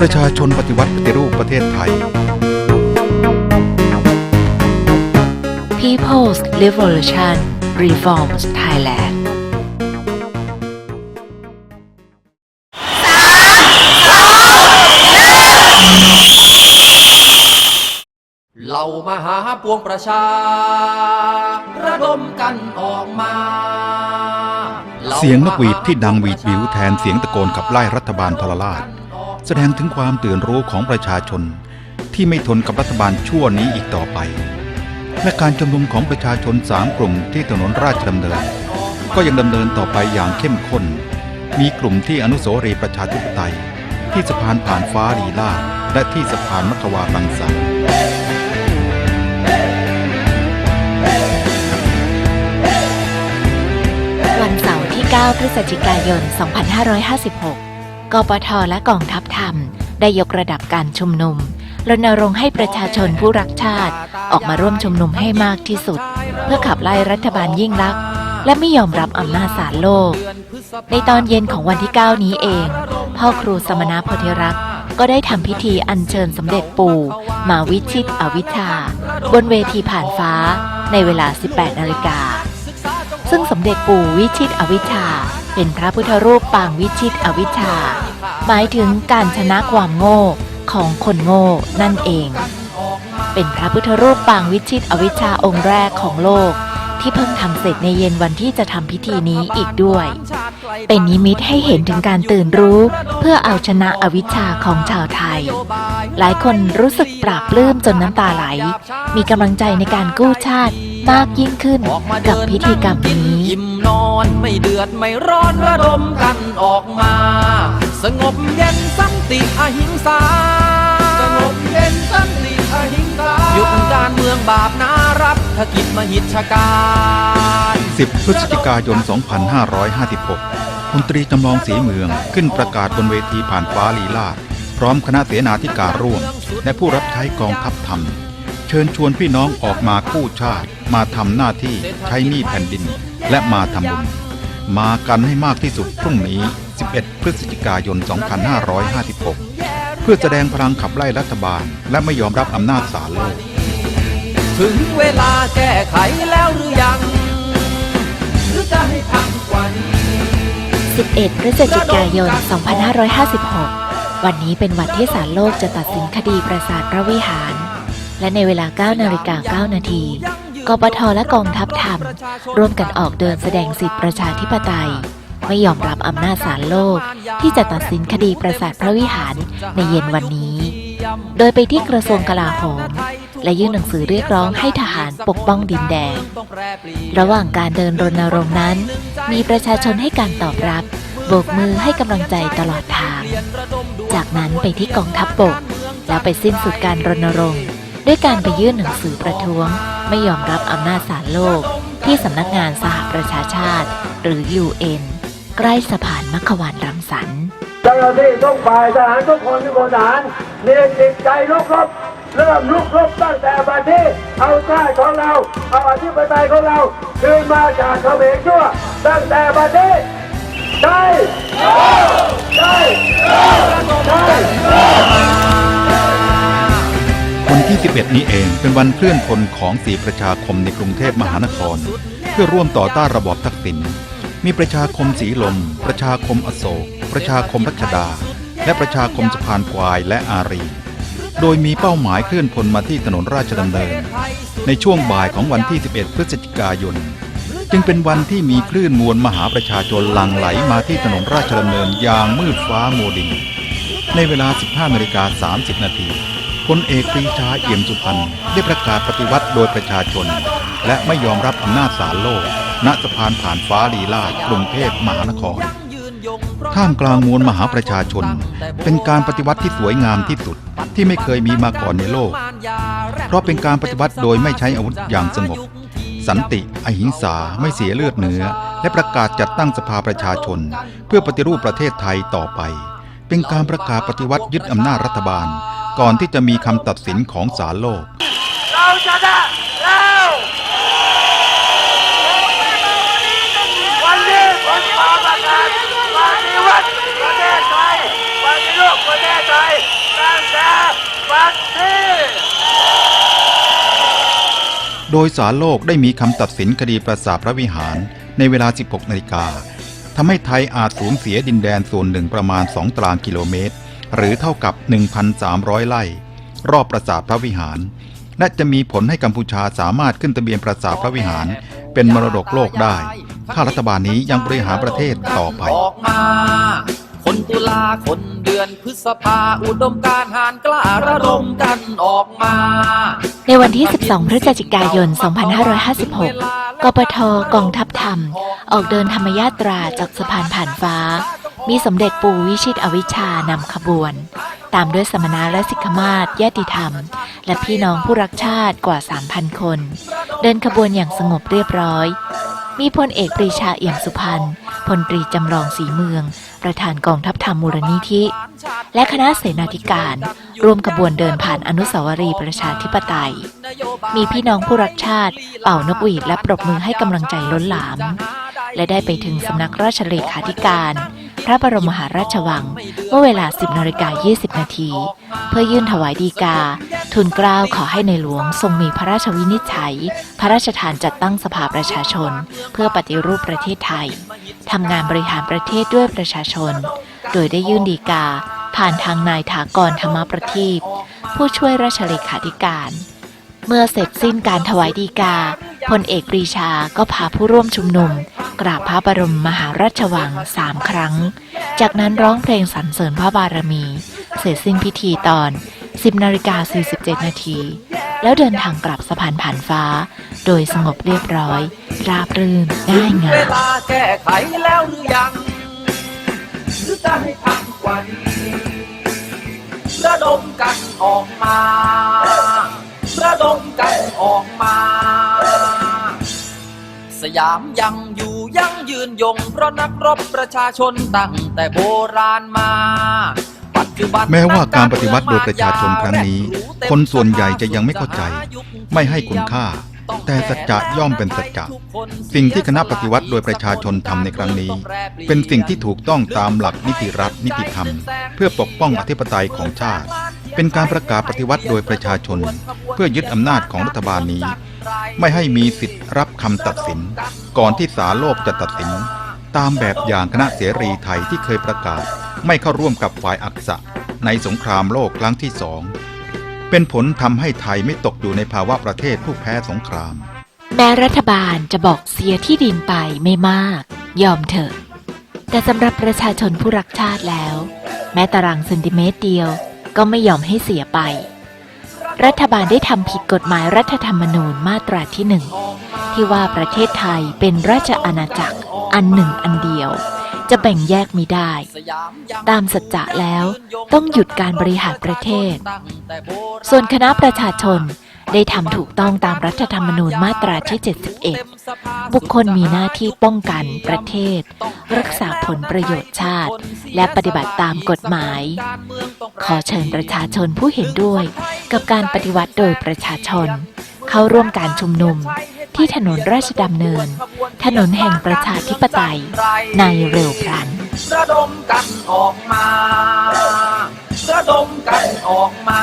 ประชาชนปฏิวัติปฏิรูปประเทศไทย People's Revolution Reforms Thailand เหล่ามหาปวงประชา ระดมกันออกมา เสียงนกหวีดที่ดังหวีดบิวแทนเสียงตะโกนขับไล่รัฐบาลทรราช แสดงถึงความตื่นรู้ของประชาชน ที่ไม่ทนกับรัฐบาลชั่วนี้อีกต่อไป และการชุมนุมของประชาชนสามกลุ่มที่ถนนราชดำเนิน ก็ยังดำเนินต่อไปอย่างเข้มข้น มีกลุ่มที่อนุสาวรีย์ประชาธิปไตย ที่สะพานผ่านฟ้าลีลาและที่สะพานมัขวารังสรรค์วันเสาร์ที่ 9 พฤศจิกายน 2556 กปทและกองทัพธรรม ได้ยกระดับการชุมนุมรณรงค์ให้ประชาชนผู้รักชาติ ออกมาร่วมชุมนุมให้มากที่สุด เพื่อขับไล่รัฐบาลยิ่งลักษณ์และไม่ยอมรับอำนาจศาลโลก ในตอนเย็นของวันที่ 9 นี้เอง พ่อครูสมณโพธิรักษ์ก็ได้ทำพิธีอัญเชิญสมเด็จปู่มาวิชิตอวิชชาบนเวทีผ่านฟ้าในเวลา 18 นาฬิกา ซึ่งสมเด็จปู่วิชิตอวิชชา เป็นพระพุทธรูปปางวิชิตอวิชชา หมายถึงการชนะความโง่ของคนโง่นั่นเอง เป็นพระพุทธรูปปางวิชิตอวิชชาองค์แรกของโลก ที่เพิ่งทำเสร็จในเย็นวันที่จะทำพิธีนี้อีกด้วย เป็นนิมิตให้เห็นถึงการตื่นรู้ เพื่อเอาชนะอวิชชาของชาวไทย หลายคนรู้สึกปราบปลื้มจนน้ำตาไหล มีกำลังใจในการกู้ชาติมากยิ่งขึ้นกับพิธีกรรมนี้ นอนไม่เดือดไม่ร้อนระดมกันออกมา สงบเย็นสันติอหิงสา สงบเย็นสันติอหิงสาหยุดการเมืองบาปนารับธกิจมหิชการ 10 พฤศจิกายน 2556พลตรีจำลองสีเมืองขึ้นประกาศบนเวทีผ่านฟ้าลีลาศพร้อมคณะเสนาธิการร่วม และผู้รับใช้กองทัพธรรม เชิญชวนพี่น้องออกมากู้ชาติ มาทำหน้าที่ใช้หนี้แผ่นดิน และมาทำบุญ มากันให้มากที่สุดพรุ่งนี้ 11 พฤศจิกายน 2556 เพื่อแสดงพลังขับไล่รัฐบาล และไม่ยอมรับอำนาจศาลโลก ถึงเวลาแก้ไขแล้วหรือยัง หรือจะให้ทำกว่านี้11 พฤศจิกายน 2556 วันนี้เป็นวันที่ศาลโลกจะตัดสินคดีปราสาทพระวิหาร และในเวลา 9 นาฬิกา 9 นาที กปทและกองทัพธรรม ร่วมกันออกเดินแสดงสิทธิประชาธิปไตย ไม่ยอมรับอำนาจศาลโลก ที่จะตัดสินคดีปราสาทพระวิหารในเย็นวันนี้ โดยไปที่กระทรวงกลาโหมและยื่นหนังสือเรียกร้องให้ทหารปกป้องดินแดนระหว่างการเดินรณรงค์นั้น มีประชาชนให้การตอบรับ โบกมือให้กำลังใจตลอดทาง จากนั้นไปที่กองทัพบกแล้วไปสิ้นสุดการรณรงค์ ด้วยการไปยื่นหนังสือประท้วง ไม่ยอมรับอำนาจศาลโลก ที่สำนักงานสหประชาชาติ หรือ UN ใกล้สะพานมัขวานรังสรรค์เจ้าหน้าที่ทุกฝ่ายทหารทุกคนที่บนทหารมีจิตใจลุกรบเริ่มลุกรบตั้งแต่บัดนี้เอาชาติของเรา เอาอธิปไตยของเราคืนมาจากเขมรชั่วตั้งแต่บัดนี้ได้ได้ได้ วันที่ 11 นี้เองเป็นวันเคลื่อนพลของสีประชาคมในกรุงเทพมหานคร เพื่อร่วมต่อต้านระบอบทักษิณมีประชาคมสีลม ประชาคมอโศก ประชาคมรัชดา และประชาคมสะพานควายและอารี โดยมีเป้าหมายเคลื่อนพลมาที่ถนนราชดำเนิน ในช่วงบ่ายของวันที่ 11 พฤศจิกายน จึงเป็นวันที่มีคลื่นมวลมหาประชาชนหลั่งไหลมาที่ถนนราชดำเนินอย่างมืดฟ้าโมดิน ในเวลา 15นาฬิกา30 นาที พลเอกปรีชาเอี่ยมสุพรรณได้ประกาศปฏิวัติโดยประชาชน และไม่ยอมรับอำนาจศาลโลก ณสะพานผ่านฟ้าลีลาศกรุงเทพมหานคร ท่ามกลางมวลมหาประชาชน เป็นการปฏิวัติที่สวยงามที่สุดที่ไม่เคยมีมาก่อนในโลก เพราะเป็นการปฏิวัติโดยไม่ใช้อาวุธอย่างสงบ สันติอหิงสาไม่เสียเลือดเนื้อ และประกาศจัดตั้งสภาประชาชน เพื่อปฏิรูปประเทศไทยต่อไป เป็นการประกาศปฏิวัติยึดอำนาจรัฐบาล ก่อนที่จะมีคำตัดสินของศาลโลก เราชนะแล้ววันนี้ผมขอประกาศปฏิวัติประเทศไทยปฏิรูปประเทศไทยตั้งแต่บัดนี้โดยศาลโลกได้มีคำตัดสินคดีประสาทพระวิหารในเวลา 16 นาฬิกาทำให้ไทยอาจสูญเสียดินแดนส่วนหนึ่งประมาณ 2 ตารางกิโลเมตร หรือเท่ากับ 1,300 ไร่ รอบปราสาทพระวิหาร และจะมีผลให้กัมพูชาสามารถขึ้นทะเบียนปราสาทพระวิหาร เป็นมรดกโลกได้ ถ้ารัฐบาลนี้ยังบริหารประเทศต่อไปออกมา คนตุลาคนเดือนพฤษภาอุดมการณ์หารกล้าระดมกันออกมา ในวันที่ 12 พฤศจิกายน 2556 กปทกองทัพธรรม ออกเดินธรรมยาตราจากสะพานผ่านฟ้า มีสมเด็จปู่วิชิตอวิชานำขบวน ตามด้วยสมณะและสิกขมาศญาติธรรม และพี่น้องผู้รักชาติกว่า 3,000 คน เดินขบวนอย่างสงบเรียบร้อย มีพลเอกปรีชาเอี่ยมสุพรรณพลตรีจำลองสีเมือง ประธานกองทัพธรรมมูลนิธิ และคณะเสนาธิการ ร่วมขบวนเดินผ่านอนุสาวรีย์ประชาธิปไตย มีพี่น้องผู้รักชาติ เป่านกหวีดและปรบมือให้กำลังใจล้นหลาม และได้ไปถึงสำนักราชเลขาธิการ พระบรมมหาราชวัง เมื่อเวลา 10นาฬิกา20 นาที เพื่อยื่นถวายดีกาทูลกล้าวขอให้ในหลวงทรงมีพระราชวินิจฉัย พระราชทานจัดตั้งสภาประชาชน เพื่อปฏิรูปประเทศไทยทำงานบริหารประเทศด้วยประชาชน โดยได้ยื่นดีกา ผ่านทางนายถากรธรรมประทีปผู้ช่วยราชเลขาธิการ เมื่อเสร็จสิ้นการถวายดีกาพลเอกปรีชาก็พาผู้ร่วมชุมนุม กราบพระบรมมหาราชวังสามครั้ง จากนั้นร้องเพลงสรรเสริญพระบารมี เสร็จสิ้นพิธีตอน 10นาฬิกา47 นาที แล้วเดินทางกลับสะพานผ่านฟ้า โดยสงบเรียบร้อย ราบรื่นง่ายเวงามลาแก้ไขแล้วหรือยังหรือจะให้ทำกว่านี้ระดมกันออกมาระดมกันออกมา สยามยังอยู่ ยังยืนยง เพราะนักรบประชาชนตั้งแต่โบราณมา ปัจจุบันแม้ว่าการปฏิวัติโดยประชาชนครั้งนี้ คนส่วนใหญ่จะยังไม่เข้าใจ ไม่ให้คุณค่า แต่สัจจะย่อมเป็นสัจจะสิ่งที่คณะปฏิวัติโดยประชาชนทำในครั้งนี้ เป็นสิ่งที่ถูกต้องตามหลักนิติรัฐนิติธรรม เพื่อปกป้องอธิปไตยของชาติ เป็นการประกาศปฏิวัติโดยประชาชน เพื่อยึดอำนาจของรัฐบาลนี้ ไม่ให้มีสิทธิ์รับคำตัดสิน ก่อนที่ศาลโลกจะตัดสิน ตามแบบอย่างคณะเสรีไทยที่เคยประกาศ ไม่เข้าร่วมกับฝ่ายอักษะ ในสงครามโลกครั้งที่สองเป็นผลทำให้ไทยไม่ตกอยู่ในภาวะประเทศผู้แพ้สงคราม แม้รัฐบาลจะบอกเสียที่ดินไปไม่มาก ยอมเถอะ แต่สำหรับประชาชนผู้รักชาติแล้ว แม้ตารางเซนติเมตรเดียว ก็ไม่ยอมให้เสียไป รัฐบาลได้ทำผิดกฎหมายรัฐธรรมนูญมาตราที่หนึ่งที่ว่าประเทศไทยเป็นราชอาณาจักรอันหนึ่งอันเดียว จะแบ่งแยกไม่ได้ ตามสัจจะแล้วต้องหยุดการบริหารประเทศ ส่วนคณะประชาชน ได้ทำถูกต้องตามรัฐธรรมนูญมาตราที่ 71 บุคคลมีหน้าที่ป้องกันประเทศ รักษาผลประโยชน์ชาติ และปฏิบัติตามกฎหมาย ขอเชิญประชาชนผู้เห็นด้วย กับการปฏิวัติโดยประชาชน เข้าร่วมการชุมนุมที่ถนนราชดำเนิน ถนนแห่งประชาธิปไตย ในเร็วพลัน ระดมกันออกมา ระดมกันออกมา